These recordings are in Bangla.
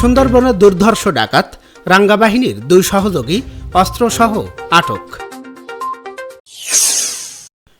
সুন্দরবনের দুর্ধর্ষ ডাকাত, রাঙ্গাবাহিনীর দুই সহযোগী, অস্ত্রসহ আটক।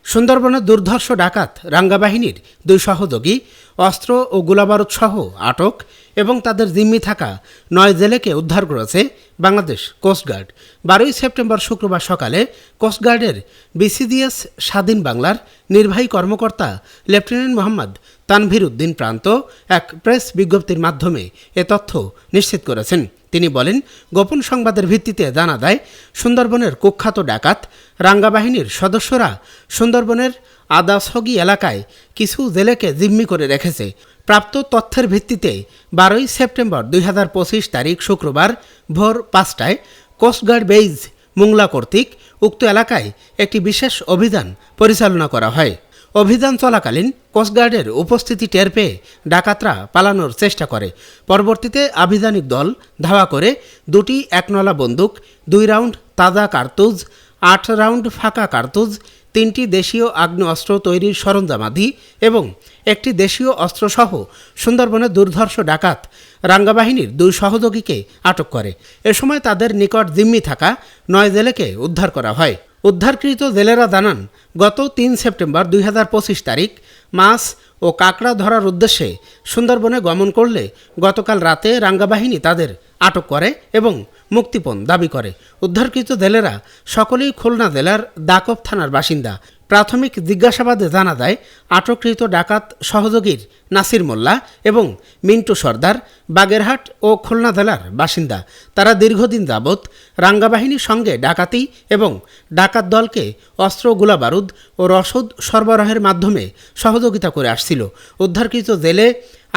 সুন্দরবনের দুর্ধর্ষ ডাকাত, রাঙ্গাবাহিনীর দুই সহযোগী, অস্ত্র ও গোলাবারুদ সহ আটক এবং তাদের জিম্মি থাকা নয় জেলেকে উদ্ধার করেছে বাংলাদেশ কোস্টগার্ড বারোই সেপ্টেম্বর শুক্রবার সকালে কোস্টগার্ডের বিসিডিএস স্বাধীন বাংলার নির্বাহী কর্মকর্তা লেফটেন্যান্ট মোহাম্মদ তানভীর উদ্দিন প্রান্ত এক প্রেস বিজ্ঞপ্তির মাধ্যমে এ তথ্য নিশ্চিত করেছেন। তিনি বলেন, গোপন সংবাদের ভিত্তিতে জানা দেয় সুন্দরবনের কুখ্যাত ডাকাত রাঙ্গা বাহিনীর সদস্যরা সুন্দরবনের আদাসগি এলাকায় কিছু জেলেকে জিম্মি করে রেখেছে। প্রাপ্ত তথ্যের ভিত্তিতে বারোই সেপ্টেম্বর দুই হাজার পঁচিশ তারিখ শুক্রবার ভোর পাঁচটায় কোস্টগার্ড বেইজ মুংলা কর্তৃক উক্ত এলাকায় একটি বিশেষ অভিযান পরিচালনা করা হয়। অভিযান চলাকালীন কোস্টগার্ডের উপস্থিতি টের পেয়ে ডাকাতরা পালানোর চেষ্টা করে। পরবর্তীতে আভিযানিক দল ধাওয়া করে দুটি একনলা বন্দুক, দুই রাউন্ড তাজা কার্তুজ, আট রাউন্ড ফাঁকা কার্তুজ তিনটি দেশীয় আগ্নেয়াস্ত্র তৈরির সরঞ্জামাদি এবং একটি দেশীয় অস্ত্রসহ সুন্দরবনের দুর্ধর্ষ ডাকাত রাঙ্গা বাহিনীর দুই সহযোগীকে আটক করে। এ সময় তাদের নিকট জিম্মি থাকা নয় জেলেকে উদ্ধার করা হয়। উদ্ধারকৃত জেলেরা জানান, গত তিন সেপ্টেম্বর দুই হাজার পঁচিশ তারিখ মাছ ও কাঁকড়া ধরার উদ্দেশ্যে সুন্দরবনে গমন করলে গতকাল রাতে রাঙ্গা বাহিনী তাদের আটক করে এবং মুক্তিপণ দাবি করে। উদ্ধারকৃত জেলেরা সকলেই খুলনা জেলার দাকব থানার বাসিন্দা। প্রাথমিক জিজ্ঞাসাবাদে জানা যায়, আটককৃত ডাকাত সহযোগীর নাসির মোল্লা এবং মিন্টু সর্দার, বাগেরহাট ও খুলনা জেলার বাসিন্দা। তারা দীর্ঘদিন যাবৎ রাঙ্গাবাহিনীর সঙ্গে ডাকাতি এবং ডাকাত দলকে অস্ত্র, গোলাবারুদ ও রসদ সরবরাহের মাধ্যমে সহযোগিতা করে আসছিল। উদ্ধারকৃত জেলে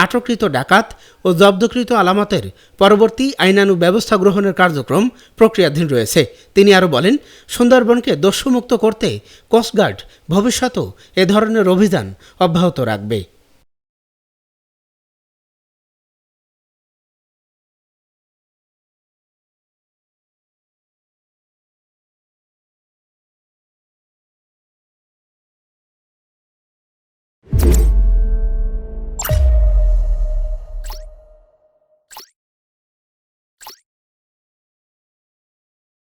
আটককৃত ডাকাত ও জব্দকৃত আলামতের পরবর্তী আইনানু ব্যবস্থা গ্রহণের কার্যক্রম প্রক্রিয়াধীন রয়েছে। তিনি আরও বলেন, সুন্দরবনকে দস্যুমুক্ত করতে কোস্টগার্ড ভবিষ্যতেও এ ধরনের অভিযান অব্যাহত রাখবে।